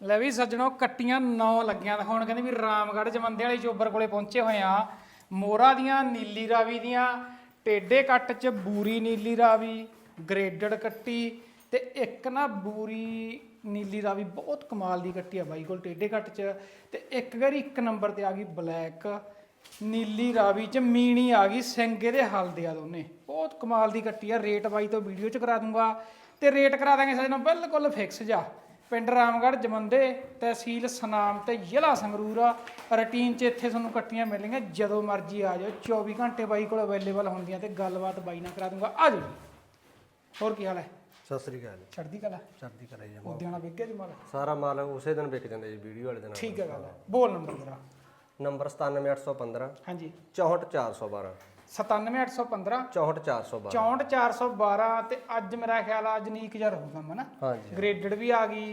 ਲੈ ਵੀ ਸੱਜਣੋ, ਕੱਟੀਆਂ ਨੌ ਲੱਗੀਆਂ ਹੁਣ ਕਹਿੰਦੇ ਵੀ ਰਾਮਗੜ੍ਹ ਜਮੰਦੇ ਵਾਲੀ ਚੋਬਰ ਕੋਲੇ ਪਹੁੰਚੇ ਹੋਏ ਆ। ਮੋਰਾ ਦੀਆਂ ਨੀਲੀ ਰਾਵੀ ਦੀਆਂ, ਟੇਡੇ ਕੱਟ ਚ ਬੂਰੀ ਨੀਲੀ ਰਾਵੀ, ਗ੍ਰੇਡਡ ਕੱਟੀ ਤੇ ਇੱਕ ਨਾ ਬੂਰੀ ਨੀਲੀ ਰਾਵੀ ਬਹੁਤ ਕਮਾਲ ਦੀ ਕੱਟੀ ਆ ਬਾਈ ਕੋਲ, ਟੇਡੇ ਕੱਟ ਚ। ਤੇ ਇੱਕ ਵਾਰੀ ਇੱਕ ਨੰਬਰ ਤੇ ਆ ਗਈ ਬਲੈਕ, ਨੀਲੀ ਰਾਵੀ ਚ ਮੀਣੀ ਆ ਗਈ ਸਿੰਗੇ ਦੇ ਹਲਦੇ ਆ ਦੋਨੇ। ਬਹੁਤ ਕਮਾਲ ਦੀ ਕੱਟੀ ਆ, ਰੇਟ ਬਾਈ ਤੋਂ ਵੀਡੀਓ ਚ ਕਰਾ ਦੂੰਗਾ। ਤੇ ਰੇਟ ਕਰਾ ਦਾਂਗੇ ਸੱਜਣੋ, ਬਿਲਕੁਲ ਫਿਕਸ ਜਾ। ਪਿੰਡ ਰਾਮਗੜ੍ਹ ਜਮੰਦੇ ਤਹਿਸੀਲ ਸਨਾਮ ਤੇ ਜ਼ਿਲ੍ਹਾ ਸੰਗਰੂਰ ਆ। ਰੂਟੀਨ 'ਚ ਇੱਥੇ ਤੁਹਾਨੂੰ ਕੱਟੀਆਂ ਮਿਲਣਗੀਆਂ ਜਦੋਂ ਮਰਜ਼ੀ ਆ ਜਾਓ। 24 ਘੰਟੇ ਬਾਈ ਕੋਲ ਅਵੇਲੇਬਲ ਹੁੰਦੀਆਂ ਤੇ ਗੱਲਬਾਤ ਬਾਈ ਨਾਲ ਕਰਾ ਦੂੰਗਾ। ਆ ਜਾਓ ਜੀ। ਹੋਰ ਕੀ ਹਾਲ ਹੈ? ਸਤਿ ਸ੍ਰੀ ਅਕਾਲ ਚੜ੍ਹਦੀ ਕਲਾ? ਚੜ੍ਹਦੀ ਕਲਾ ਜੀ ਉਦਿਆਣਾ ਵਿਕ ਗਿਆ ਜੀ ਮਾਲ ਸਾਰਾ ਮਾਲ ਉਸੇ ਦਿਨ ਵਿਕ ਜਾਂਦਾ ਜੀ ਵੀਡੀਓ ਵਾਲੇ ਦਿਨ। ਠੀਕ ਹੈ ਗੱਲ ਬੋਲ ਨੰਬਰ ਜਰਾ। ਨੰਬਰ 97815 ਹਾਂਜੀ। 64412 97815 64412 64412 ਤੇ ਅੱਜ ਮੇਰਾ ਖਿਆਲ ਆ ਜਨੀਕ ਜਿਹਾ ਰਹੂਗਾ ਮਨਾ ਹਾਂਜੀ। ਗ੍ਰੇਡਡ ਵੀ ਆ ਗਈ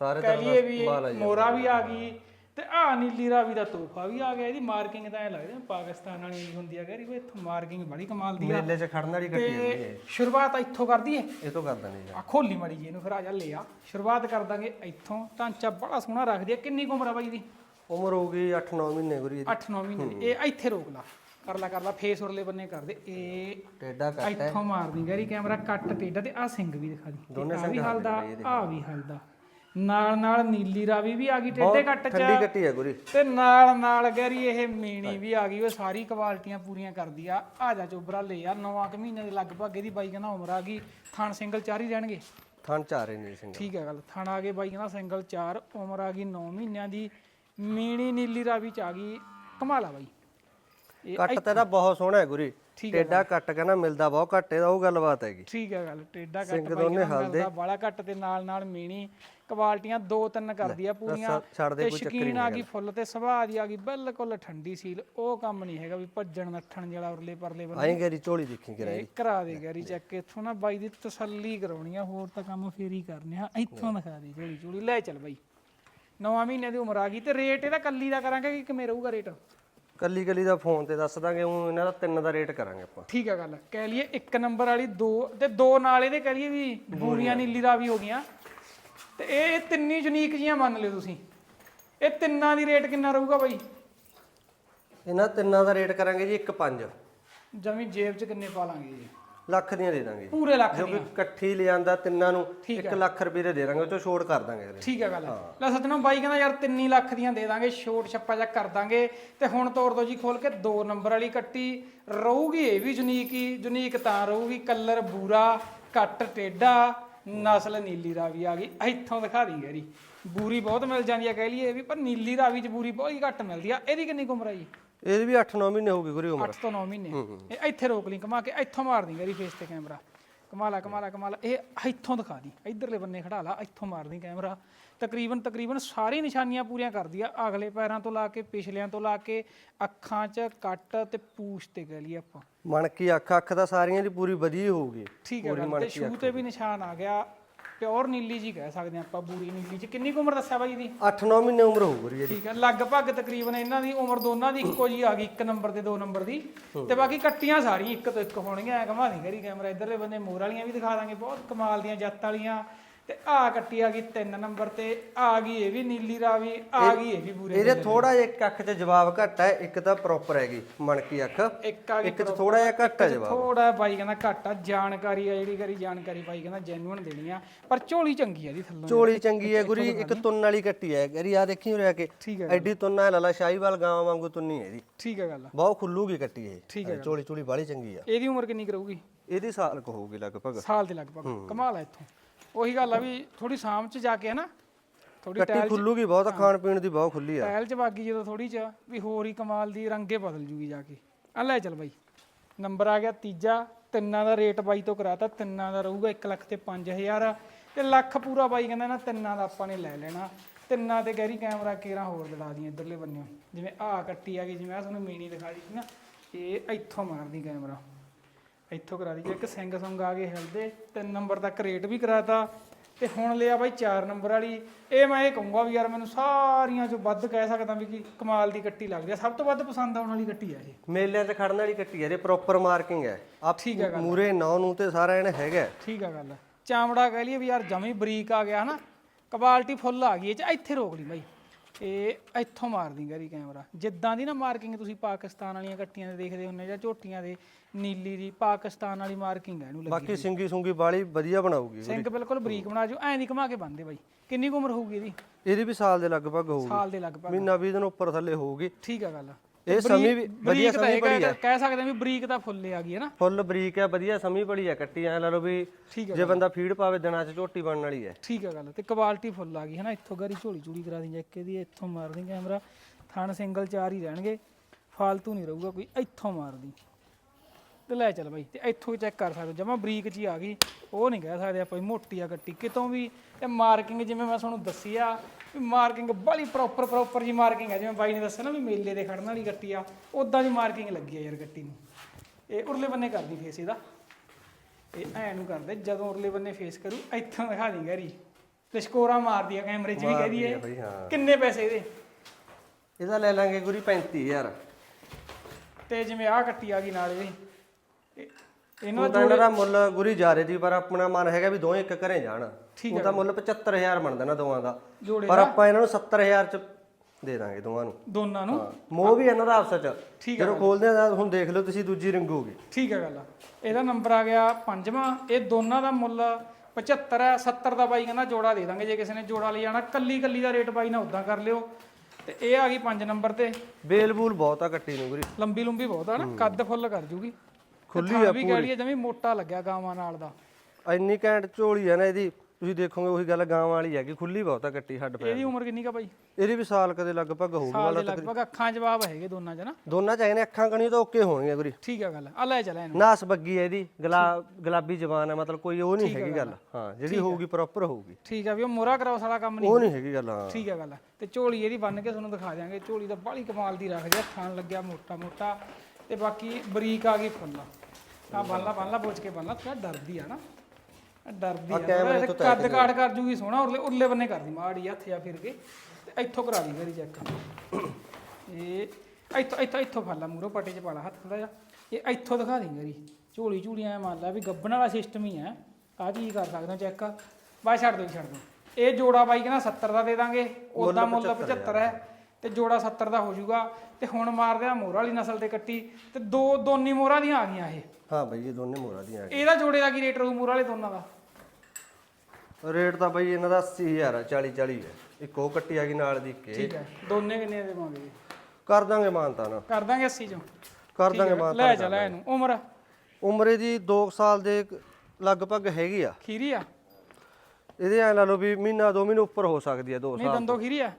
ਸਾਰੇ ਤਰ੍ਹਾਂ ਦਾ ਵੀ ਮੋਰਾ ਵੀ ਆ ਗਈ ਤੇ ਆ ਨੀਲੀ ਰਾਵੀ ਦਾ ਤੋਹਫਾ ਵੀ ਆ ਗਿਆ ਇਹਦੀ ਮਾਰਕਿੰਗ ਤਾਂ ਐ ਲੱਗਦਾ ਪਾਕਿਸਤਾਨ ਵਾਲੀ ਨਹੀਂ ਹੁੰਦੀ ਆ ਗਰੀ ਵੀ ਇੱਥੋਂ ਮਾਰਕਿੰਗ ਬੜੀ ਕਮਾਲ ਦੀ ਆ। ਮੇਲੇ 'ਚ ਖੜਨ ਵਾਲੀ ਕੱਟੀ ਹੁੰਦੀ ਹੈ ਸ਼ੁਰੂਆਤ ਇੱਥੋਂ ਕਰ ਦਈਏ? ਇਹ ਤੋਂ ਕਰ ਜੀ ਆ। ਖੋਲੀ ਮੜੀ ਜੀ ਇਹਨੂੰ ਫਿਰ ਆ ਜਾ ਲੈ ਆ। ਸ਼ੁਰੂਆਤ ਕਰ ਦਾਂਗੇ ਇੱਥੋਂ ਢਾਂਚਾ ਬੜਾ ਸੋਹਣਾ ਰੱਖਦੀ ਆ ਕਿੰਨੀ ਉਮਰ ਆ ਬਾਈ ਦੀ ਉਮਰ ਹੋਊਗੀ 8-9 ਮਹੀਨੇ ਗੁਰੀ 8-9 ਮਹੀਨੇ ਇਹ ਇੱਥੇ ਰੋਕ ਲਾ। ਕਰ ਲਾ ਕਰ ਲਾ ਫੇਸ ਉਰਲੇ ਬੰਨੇ ਕਰ ਦੇ। ਇਹ ਟੇਡਾ ਕੱਟ ਹੈ। ਇੱਥੋਂ ਮਾਰਦੀ ਗੈਰੀ ਕੈਮਰਾ ਕੱਟ ਟੇਡਾ ਤੇ ਆ ਸਿੰਘ ਵੀ ਦਿਖਾ ਦੀ। ਆ ਵੀ ਹਲਦਾ ਆ ਵੀ ਹਲਦਾ। ਨਾਲ ਨਾਲ ਨੀਲੀ ਰਾਵੀ ਵੀ ਆ ਗਈ ਟੇਡੇ ਕੱਟ ਚ। ਠੰਡੀ ਕੱਟੀ ਹੈ ਗੁਰੀ। ਤੇ ਨਾਲ ਨਾਲ ਗੈਰੀ ਇਹ ਮੀਣੀ ਵੀ ਆ ਗਈ ਉਹ ਸਾਰੀ ਕੁਆਲਟੀਆਂ ਪੂਰੀਆਂ ਕਰਦੀ ਆ। ਆ ਜਾ ਚੋਬਰਾ ਲੈ ਆ 9 ਕੁ ਮਹੀਨੇ ਦੇ ਲਗਭਗ ਇਹਦੀ ਬਾਈ ਕਹਿੰਦਾ ਉਮਰ ਆ ਗਈ। ਥਣ ਸਿੰਗਲ ਚਾਰ ਹੀ ਰਹਿਣਗੇ? ਥਣ ਚਾਰੇ ਨਹੀਂ ਸਿੰਘ ਠੀਕ ਹੈ ਗੱਲ ਥਣ ਆ ਗਏ ਬਾਈ ਕਹਿੰਦਾ ਸਿੰਗਲ ਚਾਰ ਉਮਰ ਆ ਗਈ 9 ਮਹੀਨਿਆਂ ਦੀ। ਮੀਣੀ ਨੀਲੀ ਰਾਵੀ ਚ ਆ ਗਈ ਕਮਾਲਾ ਬਾਈ। ਕੱਟ ਤੇ ਇਹਦਾ ਬਹੁਤ ਸੋਹਣਾ ਹੈ ਗੁਰੀ। ਟੇਡਾ ਕੱਟ ਕਹਿੰਦਾ ਮਿਲਦਾ ਬਹੁਤ ਘੱਟ ਇਹਦਾ ਉਹ ਗੱਲਬਾਤ ਹੈਗੀ। ਠੀਕ ਹੈ ਗੱਲ ਟੇਡਾ ਕੱਟ ਸਿੰਘ ਦੋਨੇ ਹਲਦੇ। ਬਾਲਾ ਕੱਟ ਤੇ ਨਾਲ ਨਾਲ ਮੀਣੀ ਕੁਆਲਟੀਆਂ ਦੋ ਤਿੰਨ ਕਰਦੀ ਆ ਪੂਰੀਆਂ ਤੇ ਸ਼ਕੀਨ ਆ ਗਈ ਫੁੱਲ ਤੇ ਸੁਭਾਅ ਦੀ ਆ ਗਈ ਬਿਲਕੁਲ ਠੰਡੀ ਸੀਲ ਉਹ ਕੰਮ ਨਹੀਂ ਹੈਗਾ ਵੀ ਭੱਜਣ ਨੱਠਣ ਜਿਹੜਾ ਉਰਲੇ ਪਰਲੇ ਬੰਦੇ। ਆਈ ਗੈਰੀ ਝੋਲੀ ਦੇਖੀ ਕਰਾਂ ਇਹ ਕਰਾ ਦੇ ਗੈਰੀ ਚੱਕ ਕੇ ਇੱਥੋਂ ਨਾ ਬਾਈ ਦੀ ਤਸੱਲੀ ਕਰਾਉਣੀ ਆ ਹੋਰ ਤਾਂ ਕੰਮ ਫੇਰ ਹੀ ਕਰਨੇ ਆ। ਇੱਥੋਂ ਦਿਖਾ ਦੇ ਝੋਲੀ ਝੋਲੀ। ਲੈ ਚੱਲ ਬਾਈ। ਨੌਵਾਂ ਮਹੀਨੇ ਦੀ ਉਮਰ ਆ ਗਈ ਤੇ ਰੇਟ ਇਹਦਾ ਕੱਲੀ ਦਾ ਕਰਾਂਗੇ ਕਿ ਕਿਵੇਂ ਰਹੂਗਾ ਰੇਟ? ਕੱਲੀ ਕੱਲੀ ਦਾ ਫੋਨ ਤੇ ਦੱਸ ਦਾਂਗੇ ਉਹ ਇਹਨਾਂ ਦਾ ਤਿੰਨ ਦਾ ਰੇਟ ਕਰਾਂਗੇ ਆਪਾਂ। ਠੀਕ ਆ ਗੱਲ। ਕਹਿ ਲਈਏ ਇੱਕ ਨੰਬਰ ਵਾਲੀ ਦੋ ਤੇ ਦੋ ਨਾਲ ਇਹਦੇ ਕਹਿ ਲਈਏ ਵੀ ਬੂਰੀਆਂ ਨੀਲੀ ਰਾਵੀ ਹੋ ਗਈਆਂ। ਤੇ ਇਹ ਤਿੰਨੀ ਯੂਨੀਕ ਜੀਆਂ ਮੰਨ ਲਿਓ ਤੁਸੀਂ। ਇਹ ਤਿੰਨਾਂ ਦੀ ਰੇਟ ਕਿੰਨਾ ਰਹੂਗਾ ਬਾਈ? ਇਹਨਾਂ ਤਿੰਨਾਂ ਦਾ ਰੇਟ ਕਰਾਂਗੇ ਜੀ 1.5 ਜਮੀ ਜੇਬ 'ਚ ਕਿੰਨੇ ਪਾ ਲਾਂਗੇ ਜੀ? ਲੱਖ ਦੀਆਂ ਦੇ ਦਾਂਗੇ ਪੂਰੇ ਲੱਖ ਜੋ ਦੀਆਂ। ਕੋਈ ਇਕੱਠੀ ਲਿਆਂਦਾ ਤਿੰਨਾਂ ਨੂੰ 1 ਲੱਖ ਰੁਪਏ ਦੇ ਦੇ ਦਾਂਗੇ ਉਹ ਚੋਂ ਛੋਟ ਕਰ ਦਾਂਗੇ। ਠੀਕ ਹੈ ਗੱਲ ਲੈ ਸਤਨੋ ਬਾਈ ਕਹਿੰਦਾ ਯਾਰ 3 ਲੱਖ ਦੀਆਂ ਦੇ ਦਾਂਗੇ ਛੋਟ ਛੱਪਾ ਜਾ ਕਰ ਦਾਂਗੇ। ਤੇ ਹੁਣ ਤੋਰ ਦੋ ਜੀ ਖੋਲ ਕੇ 2 ਨੰਬਰ ਵਾਲੀ ਕੱਟੀ ਰਹੂਗੀ ਇਹ ਵੀ ਯੂਨੀਕ ਹੀ ਯੂਨੀਕ ਤਾਂ ਰਹੂਗੀ। ਕਲਰ ਬੂਰਾ ਕੱਟ ਟੇਡਾ ਨਸਲ ਨੀਲੀ ਰਾਵੀ ਆ ਗਈ। ਇੱਥੋਂ ਦਿਖਾ ਦੀ ਗੈਰੀ ਬੂਰੀ ਬਹੁਤ ਮਿਲ ਜਾਂਦੀ ਆ ਕਹਿ ਲਈਏ ਵੀ ਪਰ ਨੀਲੀ ਰਾਵੀ ਚ ਬੂਰੀ ਬਹੁਤ ਹੀ ਘੱਟ ਮਿਲਦੀ ਆ। ਇਹਦੀ ਕਿੰਨੀ ਕੁ ਉਮਰ ਆ ਜੀ? ਇਹਦੀ ਵੀ 8-9 ਮਹੀਨੇ ਹੋਊਗੀ ਗੁਰੀ ਉਮਰ। 8 ਤੋਂ 9 ਮਹੀਨੇ। ਇਹ ਇੱਥੇ ਰੋਕ ਲਈ ਕਮਾ ਕੇ ਇੱਥੋਂ ਮਾਰਦੀ ਗੈਰੀ ਫੇਸ ਤੇ ਕੈਮਰਾ ਕਮਾਲਾ ਕਮਾਲਾ ਕਮਾਲਾ ਇਹ ਇੱਥੋਂ ਦਿਖਾ ਦੀ ਇਧਰਲੇ ਬੰਨੇ ਖੜਾ ਲਾ ਇੱਥੋਂ ਮਾਰਦੀ ਕੈਮਰਾ ਤਕਰੀਬਨ ਤਕਰੀਬਨ ਸਾਰੀ ਨਿਸ਼ਾਨੀਆਂ ਪੂਰੀਆਂ ਕਰਦੀ ਆ। ਅਗਲੇ ਪੈਰਾਂ ਤੋਂ ਲਾ ਕੇ ਪਿਛਲਿਆਂ ਤੋਂ ਲਾ ਕੇ ਅੱਖਾਂ 'ਚ ਕੱਟ ਤੇ ਪੂਛ ਤੇ ਲਈਏ ਆਪਾਂ। ਮਣਕੀ ਅੱਖ ਅੱਖ ਤਾਂ ਸਾਰੀਆਂ ਦੀ ਪੂਰੀ ਵਧੀਆ ਹੀ ਹੋਊਗੀ। ਠੀਕ ਹੈ ਗੱਲ ਤੇ ਸ਼ੂ ਤੇ ਵੀ ਨਿਸ਼ਾਨ ਆ ਗਿਆ। ਪਿਓਰ ਨੀਲੀ ਜੀ ਕਹਿ ਸਕਦੇ ਆਪਾਂ ਬੂਰੀ ਨੀਲੀ ਚ ਕਿੰਨੀ ਕੁ ਉਮਰ ਦੱਸਿਆ ਬਾਈ ਦੀ 8-9 ਮਹੀਨੇ ਉਮਰ ਹੋਊ ਗੁਰੀ ਇਹਦੀ ਠੀਕ ਹੈ ਲਗਭਗ ਤਕਰੀਬਨ ਇਹਨਾਂ ਦੀ ਉਮਰ ਦੋਨਾਂ ਦੀ ਇੱਕੋ ਜੀ ਆ ਗਈ ਇੱਕ ਨੰਬਰ ਤੇ ਦੋ ਨੰਬਰ ਦੀ। ਤੇ ਬਾਕੀ ਕੱਟੀਆਂ ਸਾਰੀਆਂ ਇੱਕ ਤੋਂ ਇੱਕ ਹੋਣਗੀਆਂ ਐ ਘਮਾ ਦੀ ਕਰੀ ਕੈਮਰਾ ਇਧਰਲੇ ਬੰਦੇ ਮੋਰ ਵਾਲੀਆਂ ਵੀ ਦਿਖਾ ਦਾਂਗੇ ਬਹੁਤ ਕਮਾਲ ਦੀਆਂ ਜੱਤ ਵਾਲੀਆਂ। ਤੇ ਆ ਕੱਟੀ ਆ ਗਈ 3 ਨੰਬਰ ਤੇ ਆ ਗਈ ਇਹ ਵੀ ਨੀਲੀ ਰਾਵੀ ਆ ਗਈ ਇਹ ਵੀ ਬੂਰੇ ਇਹਦੇ ਥੋੜਾ ਜਿਹਾ। ਇੱਕ ਅੱਖ 'ਚ ਜਵਾਬ ਘੱਟ ਹੈ ਇੱਕ ਤਾਂ ਪ੍ਰੋਪਰ ਹੈਗੀ ਮਣਕੀ ਅੱਖ। ਇੱਕ ਆ ਗਈ ਇੱਕ 'ਚ ਥੋੜਾ ਜਿਹਾ ਘੱਟ ਹੈ ਜਵਾਬ। ਥੋੜਾ ਬਾਈ ਕਹਿੰਦਾ ਘੱਟ ਆ ਜਾਣਕਾਰੀ ਆ ਜਿਹੜੀ ਕਰੀ ਜਾਣਕਾਰੀ ਬਾਈ ਕਹਿੰਦਾ ਜੈਨੂਇਨ ਦੇਣੀ ਆ। ਪਰ ਝੋਲੀ ਚੰਗੀ ਆ ਇਹਦੀ ਥੱਲੋਂ ਚੋਲੀ ਚੰਗੀ ਹੈ ਗੁਰੀ ਇੱਕ ਤੁੰਨ ਵਾਲੀ ਕੱਟੀ ਹੈ। ਗਰੀ ਆ ਦੇਖੀ ਉਰੇ ਆ ਕੇ ਹੈ ਐਡੀ ਤੁੰਨਾ ਹੈ ਲਾਲਾ ਸ਼ਾਹੀਵਾਲ ਗਾਂ ਵਾਂਗੂ ਤੁੰਨੀ ਹੈ ਇਹਦੀ। ਠੀਕ ਹੈ ਗੱਲ। ਬਹੁਤ ਖੁੱਲੂਗੀ ਕੱਟੀ ਇਹ। ਠੀਕ ਚੋਲੀ ਚੋਲੀ ਬਾਲੀ ਚੰਗੀ ਆ। ਇਹਦੀ ਉਮਰ ਕਿੰਨੀ ਕਰੂਗੀ ਇਹਦੀ ਸਾਲ ਕੁ ਹੋਊਗੀ ਲਗਭਗ। ਸਾਲ ਦੇ ਲਗਭਗ। ਕਮਾਲ ਆ ਇੱਥੋਂ। ਉਹੀ ਗੱਲ ਆ ਵੀ ਥੋੜੀ ਸ਼ਾਮ ਚ ਜਾ ਕੇ ਨਾ ਥੋੜੀ ਕੱਟੀ ਖੁੱਲੂਗੀ ਬਹੁਤ ਖਾਣ ਪੀਣ ਦੀ ਬਹੁਤ ਖੁੱਲੀ ਆ। ਟਾਇਲ ਚ ਬਾਗੀ ਜਦੋਂ ਥੋੜੀ ਚ ਵੀ ਹੋਰ ਹੀ ਕਮਾਲ ਦੀ ਰੰਗੇ ਬਦਲ ਜੂਗੀ ਜਾ ਕੇ। ਆ ਲੈ ਚੱਲ ਬਾਈ। ਨੰਬਰ ਆ ਗਿਆ ਤੀਜਾ ਤਿੰਨਾਂ ਦਾ ਰੇਟ ਬਾਈ ਤੋਂ ਕਰਾਤਾ ਤਿੰਨਾਂ ਦਾ ਰਹੂਗਾ 1 ਲੱਖ ਤੇ 5000 ਤੇ ਲੱਖ ਪੂਰਾ ਬਾਈ ਕਹਿੰਦਾ ਨਾ ਤਿੰਨਾਂ ਦਾ ਆਪਾਂ ਨੇ ਲੈ ਲੈਣਾ। ਤਿੰਨਾਂ ਤੇ ਗਹਿਰੀ ਕੈਮਰਾ ਕੇਰਾਂ ਹੋਰ ਦਿਲਾ ਦੀਆਂ ਇਧਰਲੇ ਬੰਨਿਓ। ਜਿਵੇਂ ਆਹ ਕੱਟੀ ਆ ਗਈ ਜਿਵੇਂ ਆ ਤੁਹਾਨੂੰ ਮੀਣੀ ਦਿਖਾ ਦਿੱਤੀ ਨਾ ਇਹ ਇੱਥੋਂ ਮਾਰਦੀ ਕੈਮਰਾ। ਇੱਥੋਂ ਕਰਾ ਦੀ ਇੱਕ ਸਿੰਘ ਸੰਗ ਆ ਗਏ ਹਿਲਦੇ ਤਿੰਨ ਨੰਬਰ ਤੱਕ ਰੇਟ ਵੀ ਕਰਾਤਾ। ਤੇ ਹੁਣ ਲਿਆ ਬਾਈ 4 ਨੰਬਰ ਵਾਲੀ। ਇਹ ਮੈਂ ਇਹ ਕਹੂੰਗਾ ਵੀ ਯਾਰ ਮੈਨੂੰ ਸਾਰੀਆਂ ਚੋਂ ਵੱਧ ਕਹਿ ਸਕਦਾ ਵੀ ਕੀ ਕਮਾਲ ਦੀ ਕੱਟੀ ਲੱਗਦੀ ਆ। ਸਭ ਤੋਂ ਵੱਧ ਪਸੰਦ ਆਉਣ ਵਾਲੀ ਕੱਟੀ ਆ ਇਹ। ਮੇਲਿਆਂ 'ਚ ਖੜਨ ਵਾਲੀ ਕੱਟੀ ਹੈ ਇਹਦੇ ਪ੍ਰੋਪਰ ਮਾਰਕਿੰਗ ਹੈ ਆ ਠੀਕ ਹੈ ਮੂਰੇ ਨੌ ਨੂੰ ਤੇ ਸਾਰਾ ਇਹਨੇ ਹੈਗਾ। ਠੀਕ ਆ ਗੱਲ ਚਾਮੜਾ ਕਹਿ ਲਈਏ ਵੀ ਯਾਰ ਜਮੀ ਬਰੀਕ ਆ ਗਿਆ ਹਨਾ। ਕੁਆਲਿਟੀ ਫੁੱਲ ਆ ਗਈ ਇਹ ਚ ਇੱਥੇ ਰੋਕ ਲਈ ਬਾਈ। ਇਹ ਇੱਥੋਂ ਮਾਰਦੀ ਗਰੀ ਕੈਮਰਾ ਜਿੱਦਾਂ ਦੀ ਨਾ ਮਾਰਕਿੰਗ ਤੁਸੀਂ ਪਾਕਿਸਤਾਨ ਵਾਲੀਆਂ ਕੱਟੀਆਂ ਦੇ ਦੇਖਦੇ ਹੁੰਦੇ ਜਾਂ ਝੋਟੀਆਂ ਦੇ ਨੀਲੀ ਦੀ ਪਾਕਿਸਤਾਨ ਵਾਲੀ ਮਾਰਕਿੰਗ ਹੈ ਇਹਨੂੰ ਲੱਗੀ ਬਾਕੀ ਸਿੰਗੀ ਸੁੰਗੀ ਬਾਲੀ ਵਧੀਆ ਬਣਾਉਗੀ ਸਿੰਕ ਬਿਲਕੁਲ ਬਰੀਕ ਬਣਾ ਜੋ ਐਂ ਦੀ ਘੁਮਾ ਕੇ ਬੰਨਦੇ ਬਾਈ। ਕਿੰਨੀ ਕੁ ਉਮਰ ਹੋਊਗੀ ਇਹਦੀ? ਇਹਦੀ ਵੀ ਸਾਲ ਦੇ ਲਗਭਗ ਹੋਊਗੀ। ਸਾਲ ਦੇ ਲਗਭਗ। ਮਹੀਨਾ 20 ਦਿਨ ਉੱਪਰ ਥੱਲੇ ਹੋਊਗੀ। ਠੀਕ ਆ ਗੱਲ। ਇਹ ਸਮੀ ਵੀ ਵਧੀਆ ਸਮੀ ਬੜੀ ਕਹਿ ਆ ਕਹਿ ਸਕਦੇ ਹਾਂ ਵੀ ਬਰੀਕ ਤਾਂ ਫੁੱਲ ਆ ਗਈ ਹੈ ਨਾ। ਫੁੱਲ ਬਰੀਕ ਆ ਵਧੀਆ ਸਮੀ ਬੜੀ ਆ ਕੱਟੀ ਐ ਲਾ ਲਓ ਵੀ ਜੇ ਬੰਦਾ ਫੀਡ ਪਾਵੇ ਦਿਨਾਂ 'ਚ ਝੋਟੀ ਬਣਨ ਵਾਲੀ ਐ ਠੀਕ ਆ ਗੱਲ ਤੇ ਕੁਆਲਿਟੀ ਫੁੱਲ ਆ ਗਈ ਹੈ ਨਾ ਇੱਥੋਂ ਗਰੀ ਝੋਲੀ ਚੂੜੀ ਕਰਾ ਦੀ ਜੱਕੇ ਦੀ ਇੱਥੋਂ ਮਾਰਦੀ ਕੈਮਰਾ ਥਣ ਸਿੰਗਲ ਚਾਰ ਹੀ ਰਹਿਣਗੇ ਫਾਲਤੂ ਨਹੀਂ ਰਹੂਗਾ ਕੋਈ ਇੱਥੋਂ ਮਾਰਦੀ ਤੇ ਲੈ ਚੱਲ ਬਾਈ ਤੇ ਇੱਥੋਂ ਚੈੱਕ ਕਰ ਸਕਦੇ ਜਮਾ ਬਰੀਕ ਜੀ ਆ ਗਈ ਉਹ ਨਹੀਂ ਕਹਿ ਸਕਦੇ ਆਪਾਂ ਮੋਟੀ ਆ ਕੱਟੀ ਕਿਤੋਂ ਵੀ ਇਹ ਮਾਰਕਿੰਗ ਜਿਵੇਂ ਮੈਂ ਤੁਹਾਨੂੰ ਦੱਸੀ ਆ ਵੀ ਮਾਰਕਿੰਗ ਬੜੀ ਪ੍ਰੋਪਰ ਪ੍ਰੋਪਰ ਜੀ ਮਾਰਕਿੰਗ ਹੈ ਜਿਵੇਂ ਬਾਈ ਨੇ ਦੱਸਿਆ ਨਾ ਵੀ ਮੇਲੇ ਦੇ ਖੜਨ ਵਾਲੀ ਕੱਟੀ ਆ ਉਦਾਂ ਦੀ ਮਾਰਕਿੰਗ ਲੱਗੀ ਆ ਯਾਰ ਕੱਟੀ ਨੂੰ। ਇਹ ਉਰਲੇ ਬੰਨੇ ਕਰਦੀ ਫੇਸ ਇਹਦਾ। ਇਹ ਐ ਨੂੰ ਕਰਦੇ ਜਦੋਂ ਉਰਲੇ ਬੰਨੇ ਫੇਸ ਕਰੂ ਇੱਥੋਂ ਦਿਖਾ ਦੀ ਗਰੀ। ਤੇ ਸਕੋਰਾ ਮਾਰਦੀ ਆ ਕੈਮਰੇ 'ਚ ਵੀ ਕਹਿ ਦਈਏ। ਹਾਂ। ਕਿੰਨੇ ਪੈਸੇ ਇਹਦੇ? ਇਹਦਾ ਲੈ ਲਾਂਗੇ ਗੁਰੀ 35000 ਤੇ ਜਿਵੇਂ ਆਹ ਕੱਟੀ ਆ ਗਈ ਨਾਲ ਇਹਦੇ। ਇਹ- ਇਹਨੂੰ ਉਹਦਾ ਇਹਨਾਂ ਦਾ ਮੁੱਲ ਗੁਰੀ ਜਾ ਰਹੀ ਦੀ ਪਰ ਆਪਣਾ ਮਨ ਹੈਗਾ ਵੀ ਦੋਵੇਂ ਇੱਕ ਘਰੇ ਜਾਣ। ਉਹਦਾ ਮੁੱਲ 75000 ਬਣਦਾ ਨਾ ਦੋਵਾਂ ਦਾ। ਪਰ ਆਪਾਂ ਇਹਨਾਂ ਨੂੰ 70000 ਚ ਦੇ ਦਾਂਗੇ ਦੋਵਾਂ ਨੂੰ। ਦੋਨਾਂ ਨੂੰ? ਮੋਹ ਵੀ ਇਹਨਾਂ ਦਾ ਆਪਸ ਚ ਠੀਕ ਜਦੋਂ ਖੋਲਦੇ ਆ ਹੁਣ ਦੇਖ ਲਓ ਤੁਸੀਂ ਦੂਜੀ ਰਿੰਗ ਹੋਗੀ ਠੀਕ ਹੈ ਗੱਲ ਇਹਦਾ ਨੰਬਰ ਆ ਗਿਆ ਪੰਜਵਾਂ। ਇਹ ਦੋਨਾਂ ਦਾ ਮੁੱਲ 75 ਹੈ 70 ਦਾ ਬਾਈ ਕਹਿੰਦਾ ਜੋੜਾ ਦੇ ਦਾਂਗੇ। ਜੇ ਕਿਸੇ ਨੇ ਜੋੜਾ ਲਈ ਜਾਣਾ ਕੱਲੀ ਕੱਲੀ ਦਾ ਰੇਟ ਬਾਈ ਨਾ ਉਦਾਂ ਕਰ ਲਿਓ। ਤੇ ਇਹ ਆ ਗਈ 5 ਨੰਬਰ ਤੇ। ਬੇਲ ਬੂਲ ਬਹੁਤ ਆ ਕੱਟੀ ਨੂੰ ਗੁਰੀ। ਲੰਬੀ ਲੰਬੀ ਬਹੁਤ ਆ ਨਾ। ਕੱਦ ਫੁੱਲ ਕਰ ਜੂਗੀ। ਖੁੱਲੀ ਆ ਵੀ ਗਾੜੀ ਜਮੀ ਮੋਟਾ ਲੱਗਿਆ ਗਾਵਾਂ ਨਾਲ ਦਾ। ਇੰਨੀ ਘੈਂਟ ਝੋਲੀ ਆ ਨਾ ਇਹਦੀ ਤੁਸੀਂ ਦੇਖੋਗੇ ਉਹੀ ਗੱਲ ਗਾਂ ਵਾਲੀ ਹੈਗੀ ਖੁੱਲੀ ਬਹੁਤ ਕੱਟੀ ਹੱਡ ਪੈਰ ਇਹਦੀ ਉਮਰ ਕਿੰਨੀ ਕਾ ਬਾਈ? ਇਹਦੀ ਵੀ ਸਾਲ ਕਦੇ ਲਗਭਗ ਹੋਊਗੀ ਸਾਲ ਦੇ ਲਗਭਗ ਅੱਖਾਂ ਜਵਾਬ ਹੈਗੇ ਦੋਨਾਂ ਚ ਨਾ। ਦੋਨਾਂ ਚਾਹੀਦੇ ਅੱਖਾਂ ਕਣੀ ਤਾਂ ਓਕੇ ਹੋਣਗੀਆਂ ਗੁਰੀ। ਠੀਕ ਆ ਗੱਲ ਆ ਲੈ ਚੱਲ ਇਹਨੂੰ। ਨਾਸ ਬੱਗੀ ਹੈ ਇਹਦੀ ਗਲਾ ਗੁਲਾਬੀ ਜ਼ਬਾਨ ਹੈ ਮਤਲਬ ਕੋਈ ਉਹ ਨਹੀਂ ਹੈਗੀ ਗੱਲ ਹਾਂ ਜਿਹੜੀ ਹੋਊਗੀ ਪ੍ਰੋਪਰ ਹੋਊਗੀ। ਠੀਕ ਆ ਵੀ ਉਹ ਮੋਰਾ ਕਰਾਉ ਸਾਰਾ ਕੰਮ ਨਹੀਂ ਉਹ ਨਹੀਂ ਹੈਗੀ ਗੱਲ ਹਾਂ। ਠੀਕ ਆ ਗੱਲ ਤੇ ਝੋਲੀ ਇਹਦੀ ਬੰਨ ਕੇ ਤੁਹਾਨੂੰ ਦਿਖਾ ਦਿਆਂਗੇ ਝੋਲੀ ਤਾਂ ਬਾਹਲੀ ਕਮਾਲ ਦੀ ਰੱਖਦੇ ਆ ਥਾਣ ਲੱਗਿਆ ਮੋਟਾ ਮੋਟਾ। ਤੇ ਬਾਕੀ ਬਰੀਕ ਆ ਗਈ ਫੁੱਲ ਆ ਬੰਨਲਾ ਬੰਨਲਾ ਬੋਚ ਕੇ ਬੰਨਲਾ ਥੋੜਾ ਡਰਦੀ ਆ ਨਾ। ਡਰਦੀ ਆ ਜਿਹਾ ਕੱਦ ਕਾੜ ਕਰ ਜੂਗੀ ਸੋਹਣਾ ਉਰਲੇ ਉਰਲੇ ਬੰਨੇ ਕਰਦੀ ਮਾੜੀ ਹੱਥ ਆ ਫਿਰ ਕੇ। ਤੇ ਇੱਥੋਂ ਕਰਾ ਦੀ ਮੇਰੀ ਚੈੱਕ। ਇਹ ਇੱਥੋਂ ਇੱਥੋਂ ਇੱਥੋਂ ਫੜ ਲਾ ਮੂਰੋ ਪੱਟੇ ਚ ਪਾ ਲਾ ਹੱਥ ਥੋੜਾ ਜਿਹਾ। ਇਹ ਇੱਥੋਂ ਦਿਖਾ ਦੀ ਮੇਰੀ। ਝੋਲੀ ਝੂੜੀਆਂ ਐਂ ਮੰਨ ਲਾ ਵੀ ਗੱਬਣ ਵਾਲਾ ਸਿਸਟਮ ਹੀ ਹੈ ਆ ਚੀਜ਼ ਕਰ ਸਕਦੇ ਹੋ ਚੈੱਕ? ਬਾਈ ਛੱਡ ਦੋ ਛੱਡ ਦੋ। ਇਹ ਜੋੜਾ ਬਾਈ ਕਹਿੰਦਾ 70 ਦਾ ਦੇ ਦਾਂਗੇ। ਉਹਦਾ ਮੁੱਲ 75 ਹੈ ਤੇ ਜੋੜਾ 70 ਦਾ ਹੋ ਜਾਊਗਾ ਤੇ ਹੁਣ ਮਾਰਦੇ ਆ ਮੋਹਰਾ ਵਾਲੀ ਨਸਲ ਤੇ ਕੱਟੀ ਤੇ ਦੋ ਦੋਨੀ ਮੋਹਰਾ ਦੀਆਂ ਆ ਗਈਆਂ ਇਹ। ਹਾਂ ਬਈ ਇਹ ਦੋਨੇ ਮੋਰਾ ਦੀਆਂ ਹੈਗੀਆਂ। ਇਹਦਾ ਜੋੜੇ ਦਾ ਕੀ ਰੇਟ ਰਹੂ ਮੋਹਰਾ ਵਾਲੇ ਦੋਨਾਂ ਦਾ? ਰੇਟ ਤਾਂ ਬਈ ਇਹਨਾਂ ਦਾ 80000 ਆ 40 40 ਹੈ ਇੱਕ ਉਹ ਕੱਟੀ ਆ ਗਈ ਨਾਲ ਦੀ ਕੇ ਠੀਕ ਹੈ ਦੋਨੇ ਕਿੰਨੇ ਦੇਵਾਂਗੇ ਜੀ? ਕਰ ਦਾਂਗੇ ਮਾਨਤਾ ਨਾ। ਕਰ ਦਾਂਗੇ 80 ਚੋਂ। ਕਰ ਦਾਂਗੇ ਮਾਨਤਾ ਲੈ ਚੱਲ ਇਹਨੂੰ। ਉਮਰ? ਉਮਰ ਇਹਦੀ 2 ਸਾਲ ਦੇ ਕ- ਲਗਭਗ ਹੈਗੀ ਆ। ਖੀਰੀ ਆ? ਇਹਦੇ ਐ ਲਾ ਲਓ ਵੀ ਮਹੀਨਾ 2 ਮਹੀਨੇ ਉੱਪਰ ਹੋ ਸਕਦੀ ਆ 2 ਨਹੀਂ ਸਾਲ ਦੰਦੋ ਖੀਰੀ ਆ?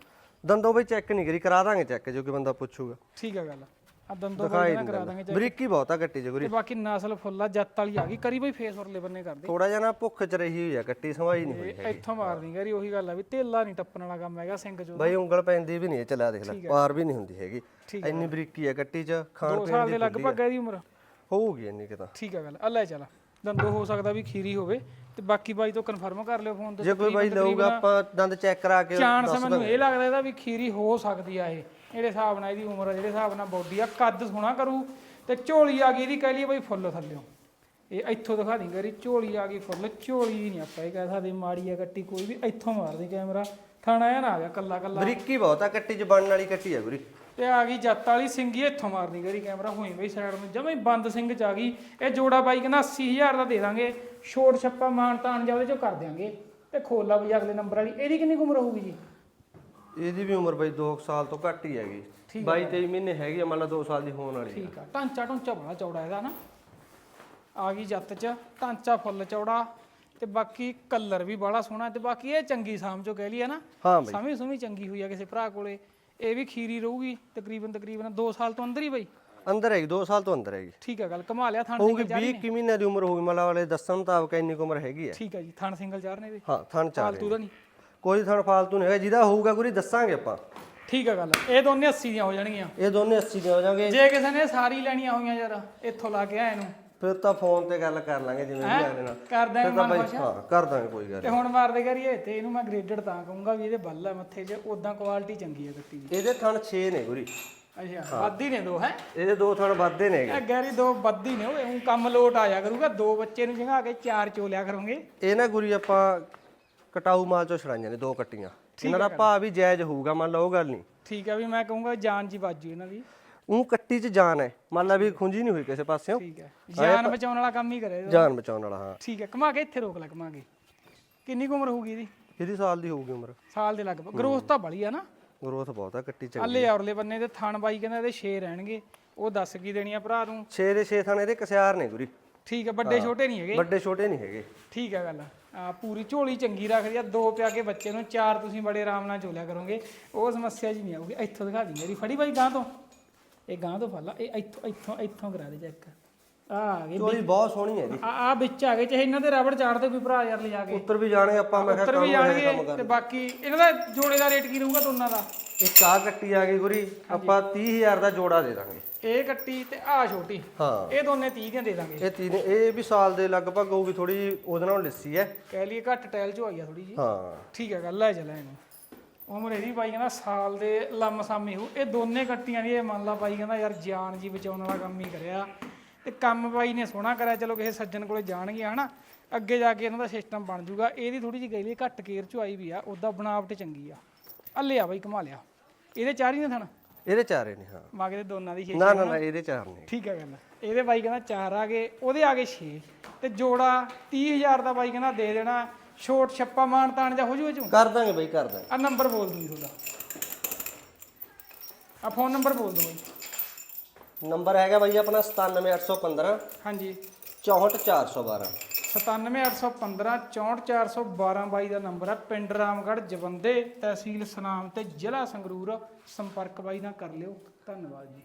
ਦੰਦੋਂ ਬਈ ਚੈੱਕ ਨਹੀਂ ਕਰੀ ਕਰਾ ਦਾਂਗੇ ਚੈੱਕ ਜੋ ਕਿ ਬੰਦਾ ਪੁੱਛੂਗਾ। ਠੀਕ ਆ ਗੱਲ ਆ। ਦੰਦੋ ਦਿਖਾਈ ਬਾਈ ਨਹੀਂ ਕਰਾ ਦਾਂਗੇ ਬਰੀਕੀ ਬਹੁਤ ਆ ਕੱਟੀ ਤੇ ਜਗੁਰੀ ਬਾਕੀ ਨਸਲ ਫੁੱਲਾ ਜੱਤ ਵਾਲੀ ਆ ਗਈ। ਕਰੀ ਬਈ ਫੇਸ ਉਰਲੇ ਬੰਨੇ ਕਰਦੇ। ਥੋੜਾ ਜਿਹਾ ਨਾ ਭੁੱਖ ਚ ਰਹੀ ਹੋਈ ਆ ਕੱਟੀ ਸੰਭਾਈ ਨਹੀਂ ਹੋਈ ਇਹ ਇੱਥੋਂ ਮਾਰਦੀ ਗਰੀ ਉਹੀ ਗੱਲ ਆ ਵੀ ਤੇਲਾ ਨਹੀਂ ਟੱਪਣ ਵਾਲਾ ਕੰਮ ਹੈਗਾ ਸਿੰਘ ਜੋ ਬਾਈ ਉਂਗਲ ਪੈਂਦੀ ਵੀ ਨਹੀਂ ਇਹ ਚੱਲਿਆ ਦੇਖ ਲੈ ਪਾਰ ਵੀ ਨਹੀਂ ਹੁੰਦੀ ਹੈਗੀ। ਠੀਕ ਇੰਨੀ ਬਰੀਕੀ ਆ ਕੱਟੀ ਚ ਖਾਣ 2 ਪੀਣ ਸਾਲ ਦੀ ਦੇ ਲਗਭਗ ਇਹਦੀ ਉਮਰ। ਹੋਊਗੀ ਇੰਨੀ ਕਿਤਾ ਠੀਕ ਆ ਗੱਲ ਆ ਲੈ ਚੱਲ। ਦੰਦੋ ਹੋ ਸਕਦਾ ਵੀ ਖੀਰੀ ਹੋਵੇ। ਤੇ ਬਾਕੀ ਬਾਈ ਤੋਂ ਕਨਫਰਮ ਕਰ ਲਿਓ ਫੋਨ ਤੇ ਜੇ ਕੋਈ ਬਾਈ ਲਊਗਾ ਆਪਾਂ ਦੰਦ ਚੈੱਕ ਕਰਾ ਕੇ ਚਾਂਸ ਮੈਨੂੰ ਇਹ ਲੱਗਦਾ ਇਹਦਾ ਵੀ ਖੀਰੀ ਹੋ ਸਕਦੀ ਆ ਇਹ। ਜਿਹੜੇ ਹਿਸਾਬ ਨਾਲ ਇਹਦੀ ਉਮਰ ਆ ਜਿਹੜੇ ਹਿਸਾਬ ਨਾਲ ਬੋਡੀ ਆ ਕੱਦ ਸੋਹਣਾ ਕਰੂ ਤੇ ਝੋਲੀ ਆ ਗਈ ਇਹਦੀ ਕਹਿ ਲਈਏ ਬਈ ਫੁੱਲ ਥੱਲਿਓ। ਇਹ ਇੱਥੋਂ ਦਿਖਾ ਦੀ ਗਰੀ ਝੋਲੀ ਆ ਗਈ ਫੁੱਲ ਝੋਲੀ ਨਹੀਂ ਆਪਾਂ ਇਹ ਕਹਿ ਸਕਦੇ ਮਾੜੀ ਆ ਕੱਟੀ ਕੋਈ ਵੀ ਇੱਥੋਂ ਮਾਰਦੀ ਕੈਮਰਾ ਥਾਣਾ ਆ ਨਾ ਆ ਗਿਆ ਕੱਲਾ ਕੱਲਾ ਬਰੀਕੀ ਬਹੁਤ ਆ ਕੱਟੀ ਚ ਬਣਨ ਵਾਲੀ ਕੱਟੀ ਆ ਗੁਰੀ ਤੇ ਆ ਗਈ ਜੱਤ ਵਾਲੀ ਸਿੰਗੀ ਇੱਥੋਂ ਮਾਰਦੀ ਗਰੀ ਕੈਮਰਾ ਹੋਈ ਬਈ ਸਾਈਡ ਨੂੰ। ਜਮੇ ਬੰਦ ਸਿੰਘ ਚ ਆ ਗਈ। ਇਹ ਜੋੜਾ ਬਾਈ ਕਹਿੰਦਾ 80000 ਦਾ ਦੇ ਦਾਂਗੇ। ਛੋਟ ਛੱਪਾ ਮਾਨ ਤਾਨ ਜਾ ਉਹਦੇ ਚੋਂ ਕਰ ਦਿਆਂਗੇ। ਤੇ ਖੋਲਾ ਬਈ ਅਗਲੇ ਨੰਬਰ ਵਾਲੀ। ਇਹਦੀ ਕਿੰਨੀ ਉਮਰ ਹੋਊਗੀ ਜੀ? ਇਹਦੀ ਵੀ ਉਮਰ ਬਾਈ 2 ਸਾਲ ਤੋਂ ਘੱਟ ਹੀ ਹੈਗੀ। 22 23 ਮਹੀਨੇ ਹੈਗੀ ਮੰਨ ਲਾ 2 ਸਾਲ ਦੀ ਹੋਣ ਵਾਲੀ ਠੀਕ ਆ। ਢਾਂਚਾ ਢਾਂਚਾ ਬੜਾ ਚੌੜਾ ਇਹਦਾ ਨਾ। ਆ ਗਈ ਜੱਤ ਚ। ਢਾਂਚਾ ਫੁੱਲ ਚੌੜਾ। ਤੇ ਬਾਕੀ ਕਲਰ ਵੀ ਬੜਾ ਸੋਹਣਾ। ਤੇ ਬਾਕੀ ਇਹ ਚੰਗੀ ਸਾਮ ਚੋਂ ਕਹਿ ਲਈਏ ਨਾ। ਹਾਂ ਬਾਈ। ਸਮੀ ਸੁਮੀ ਚੰਗੀ ਹੋਈ ਆ ਕਿਸੇ ਭਰਾ ਕੋਲੇ। ਇਹ ਵੀ ਖੀਰੀ ਰਹੂਗੀ ਤਕਰੀਬਨ ਤਕਰੀਬਨ 2 ਸਾਲ ਤੋਂ ਅੰਦਰ ਹੀ ਬਈ। ਅੰਦਰ ਹੈਗੀ 2 ਸਾਲ ਤੋਂ ਅੰਦਰ ਹੈਗੀ। ਠੀਕ ਆ ਗੱਲ ਕਮਾ ਲਿਆ ਥਣ ਹੋਊਗੀ ਸਿੰਗਲ 20 ਕਿ ਮਹੀਨੇ ਦੀ ਉਮਰ ਹੋਊਗੀ ਮਤਲਬ ਵਾਲੇ ਦੱਸਣ ਮੁਤਾਬਕ ਇੰਨੀ ਕੁ ਉਮਰ ਹੈਗੀ ਹੈ। ਠੀਕ ਆ ਜੀ ਥਣ ਸਿੰਗਲ ਚਾਰ ਨੇ ਇਹਦੇ। ਹਾਂ ਥਣ ਚਾਰ ਫਾਲਤੂ ਦਾ ਨਹੀਂ। ਕੋਈ ਥਣ ਫਾਲਤੂ ਨਹੀਂ ਹੈਗਾ ਜਿਹਦਾ ਹੋਊਗਾ ਗੁਰੀ ਦੱਸਾਂਗੇ ਆਪਾਂ। ਠੀਕ ਆ ਗੱਲ ਇਹ ਦੋਨੇ 80 ਦੀਆਂ ਹੋ ਜਾਣਗੀਆਂ। ਇਹ ਦੋਨੇ 80 ਦੇ ਹੋ ਜਾਣਗੇ ਜੇ ਕਿਸੇ ਨੇ ਸਾਰੀ ਲੈਣੀਆਂ ਹੋਈਆਂ ਯਾਰ ਇੱਥੋਂ ਲਾ ਕੇ ਆਏ ਨੂੰ ਫਿਰ ਤਾਂ ਫੋਨ ਤੇ ਗੱਲ ਕਰ ਲਾਂਗੇ ਜਿਵੇਂ ਵੀ ਅਗਲੇ ਨਾਲ। ਕਰਦਾ ਫਿਰ ਤਾਂ ਮਨ ਬਾਈ ਹਾਂ ਕਰ ਦਾਂਗੇ ਕੋਈ ਗੱਲ ਤੇ ਹੁਣ ਮਾਰਦੇ ਕਰੀਏ ਤੇ ਇਹਨੂੰ ਮੈਂ ਗ੍ਰੇਡਡ ਤਾਂ ਕਹੂੰਗਾ ਵੀ ਇਹਦੇ ਬੱਲ ਆ ਮੱਥੇ 'ਚ ਉਦਾਂ ਕੁਆਲਿਟੀ ਚੰਗੀ ਆ ਦੀ। ਇਹਦੇ ਥਣ 6 ਨੇ ਗੁਰੀ। ਅੱਛਾ ਵੱਧੀ ਨੇ ਦੋ ਹੈ? ਇਹਦੇ ਦੋ ਥਣ ਵੱਧਦੇ ਨੇਗੇ। ਇਹ ਗੈਰੀ ਦੋ ਵੱਧੀ ਨੇ ਉਹ ਊਂ ਕੰਮ ਲੋਟ ਆਇਆ ਕਰੂਗਾ ਦੋ ਬੱਚੇ ਨੂੰ ਜਗਾ ਕੇ ਚਾਰ ਚੋਲਿਆ ਕਰੋਗੇ। ਇਹ ਨਾ ਗੁਰੀ ਆਪਾਂ ਕਟਾਊ ਮਾਲ ਚੋਂ ਛੜਾਈਆਂ ਨੇ ਦੋ ਕੱਟੀਆਂ। ਇਹਨਾਂ ਦਾ ਭਾਅ ਵੀ ਜਾਇਜ਼ ਹੋਊਗਾ ਮੰਨ ਲਓ ਉਹ ਗੱਲ ਨਹੀਂ ਠੀਕ ਹੈ ਵੀ ਮੈਂ ਕਹੂੰਗਾ ਜਾਨ ਜੀ ਬਾਜੂ ਇਹਨਾਂ ਦੀ। ਉਹ ਕੱਟੀ 'ਚ ਜਾਨ ਹੈ। ਮੰਨ ਲਾ ਵੀ ਖੁੰਜੀ ਨਹੀਂ ਹੋਈ ਕਿਸੇ ਪਾਸਿਓਂ। ਠੀਕ ਹੈ। ਜਾਨ ਬਚਾਉਣ ਵਾਲਾ ਕੰਮ ਹੀ ਕਰੇ ਜਾਨ ਬਚਾਉਣ ਵਾਲਾ ਹਾਂ। ਠੀਕ ਹੈ। ਘੁਮਾ ਕੇ ਇੱਥੇ ਰੋਕ ਲੈ ਘੁਮਾ ਕੇ। ਕਿੰਨੀ ਕੁ ਉਮਰ ਹੋਊਗੀ ਇਹਦੀ? ਇਹਦੀ ਸਾਲ ਦੀ ਹੋਊਗੀ ਉਮਰ। ਸਾਲ ਦੇ ਲਗਭਗ। ਗਰੋਥ ਤਾਂ ਬੜੀ ਆ ਨਾ। ਗਰੋਥ ਬਹੁਤ ਆ ਕੱਟੀ ਚ ਅੱਲੇ ਔਰਲੇ ਬੰਨੇ ਦੇ ਥਣ ਬਾਈ ਕਹਿੰਦਾ ਇਹਦੇ 6 ਰਹਿਣਗੇ। ਉਹ ਦੱਸ ਕੀ ਦੇਣੀ ਆ ਭਰਾ ਨੂੰ 6 ਦੇ 6 ਥਾਣੇ ਇਹਦੇ ਕਸਿਆਰ ਨੇ ਗੁਰੀ ਠੀਕ ਹੈ ਵੱਡੇ ਛੋਟੇ ਨਹੀਂ ਹੈਗੇ। ਵੱਡੇ ਛੋਟੇ ਨਹੀਂ ਹੈਗੇ। ਠੀਕ ਹੈ ਗੱਲ। ਆ ਪੂਰੀ ਝੋਲੀ ਚੰਗੀ ਰੱਖਦੀ ਆ। ਦੋ ਪਿਆ ਕੇ ਬੱਚੇ ਨੂੰ ਚਾਰ ਤੁਸੀਂ ਬੜੇ ਆਰਾਮ ਨਾਲ ਚੋਲਿਆ ਕਰੋਗੇ। ਉਹ ਸਮੱਸਿਆ ਜੀ ਨਹੀਂ ਆਊਗੀ। ਇੱਥੋਂ ਦਿਖਾ ਦੀ ਮੇਰੀ। ਫੜੀ ਬਾਈ ਗਾਂ ਤੋਂ। ਇਹ ਗਾਂ ਤੋਂ ਫੜ ਲਾ ਇਹ ਇੱਥੋਂ ਇੱਥੋਂ ਇੱਥੋਂ ਕਰਾ ਦੇ ਚੈੱਕ। ਆ ਆ ਗਏ ਚੋਲੀ ਬਹੁਤ ਸੋਹਣੀ ਹੈ ਇਹਦੀ। ਆ ਆ ਵਿੱਚ ਆ ਗਏ ਚਾਹੇ ਇਹਨਾਂ ਦੇ ਰਬੜ ਚਾੜ ਤੇ ਕੋਈ ਭਰਾ ਯਾਰ ਲਿਜਾ ਕੇ। ਉੱਤਰ ਵੀ ਜਾਣੇ ਆਪਾਂ ਮੈਂ ਕਿਹਾ ਉੱਤਰ ਵੀ ਇਹ ਜਾਣਗੇ ਤੇ ਬਾਕੀ ਇਹਨਾਂ ਦਾ ਜੋੜੇ ਦਾ ਰੇਟ ਕੀ ਰਹੂਗਾ ਦੋਨਾਂ ਦਾ? ਇੱਕ ਆ ਕੱਟੀ ਆ ਗਈ ਗੁਰੀ ਆਪਾਂ 30000 ਦਾ ਜੋੜਾ ਦੇ ਦਾਂਗੇ। ਇਹ ਕੱਟੀ ਤੇ ਆ ਛੋਟੀ। ਹਾਂ। ਇਹ ਦੋਨੇ 30 ਦੀਆਂ ਦੇ ਦਾਂਗੇ। ਇਹ ਤੀਨ ਇਹ ਵੀ ਸਾਲ ਦੇ ਲਗਭਗ ਹੋਊਗੀ ਥੋੜੀ ਉਹਦੇ ਨਾਲ ਲਿੱਸੀ ਹੈ। ਕਹਿ ਲਈਏ ਘੱਟ ਟਾਇਲ ਚ ਆਈ ਆ ਥੋੜੀ ਜੀ ਹਾਂ। ਠੀਕ ਹੈ ਗੱਲ ਲੈ ਚੱਲ ਇਹਨੂੰ ਉਮਰ ਇਹਦੀ ਬਾਈ ਕਹਿੰਦਾ ਸਾਲ ਦੇ ਲੰਮ ਸਾਮੀ ਹੋ। ਇਹ ਦੋਨੇ ਕੱਟੀਆਂ ਦੀ ਇਹ ਮੰਨ ਲਾ ਬਾਈ ਕਹਿੰਦਾ ਯਾਰ ਜਾਨ ਜੀ ਬਚਾਉਣ ਵਾਲਾ ਕੰਮ ਹੀ ਕਰਿਆ। ਤੇ ਕੰਮ ਬਾਈ ਨੇ ਸੋਹਣਾ ਕਰਿਆ ਚਲੋ ਕਿਸੇ ਸੱਜਣ ਕੋਲੇ ਜਾਣਗੇ ਹਨਾ? ਅੱਗੇ ਜਾ ਕੇ ਇਹਨਾਂ ਦਾ ਸਿਸਟਮ ਬਣ ਜਾਊਗਾ। ਇਹਦੀ ਥੋੜੀ ਜਿਹੀ ਗਈ ਘੱਟ ਕੇਰ ਚ ਆਈ ਵੀ ਆ ਉਦਾਂ ਬਣਾਵਟ ਚੰਗੀ ਆ। ਅੱਲੇ ਆ ਬਾਈ ਕਮਾ ਲਿਆ ਇਹਦੇ ਚਾਰ ਹੀ ਨੇ ਥਣ? ਇਹਦੇ ਚਾਰੇ ਨੇ ਹਾਂ। ਮਾਗੇ ਦੇ ਦੋਨਾਂ ਦੀ ਛੇ ਨਾ ਨਾ ਨਾ ਇਹਦੇ ਚਾਰ ਨੇ। ਠੀਕ ਹੈ ਗੱਲ। ਇਹਦੇ ਬਾਈ ਕਹਿੰਦਾ ਚਾਰ ਆ ਗਏ ਉਹਦੇ ਆ ਗਏ 6 ਤੇ ਜੋੜਾ 30000 ਦਾ ਬਾਈ ਕਹਿੰਦਾ ਦੇ ਦੇਣਾ। ਛੋਟ ਛੱਪਾ ਮਾਨ ਤਾਣ ਜਾ ਹੋ ਜੂ ਚੋਂ? ਕਰ ਦਾਂਗੇ ਬਈ ਕਰ ਦਾਂਗੇ। ਆ ਨੰਬਰ ਬੋਲ ਦੂੰ ਤੁਹਾਡਾ। ਆ ਫੋਨ ਨੰਬਰ ਬੋਲ ਦਿਓ ਬਾਈ। ਨੰਬਰ ਹੈਗਾ ਬਾਈ ਆਪਣਾ 97815 ਹਾਂਜੀ। 64412 97815 64412 ਬਾਈ ਦਾ ਨੰਬਰ ਹੈ ਪਿੰਡ ਰਾਮਗੜ੍ਹ ਜਵੰਦੇ ਤਹਿਸੀਲ ਸਨਾਮ ਤੇ ਜ਼ਿਲ੍ਹਾ ਸੰਗਰੂਰ। ਸੰਪਰਕ ਬਾਈ ਨਾਲ ਕਰ ਲਿਓ। ਧੰਨਵਾਦ ਜੀ।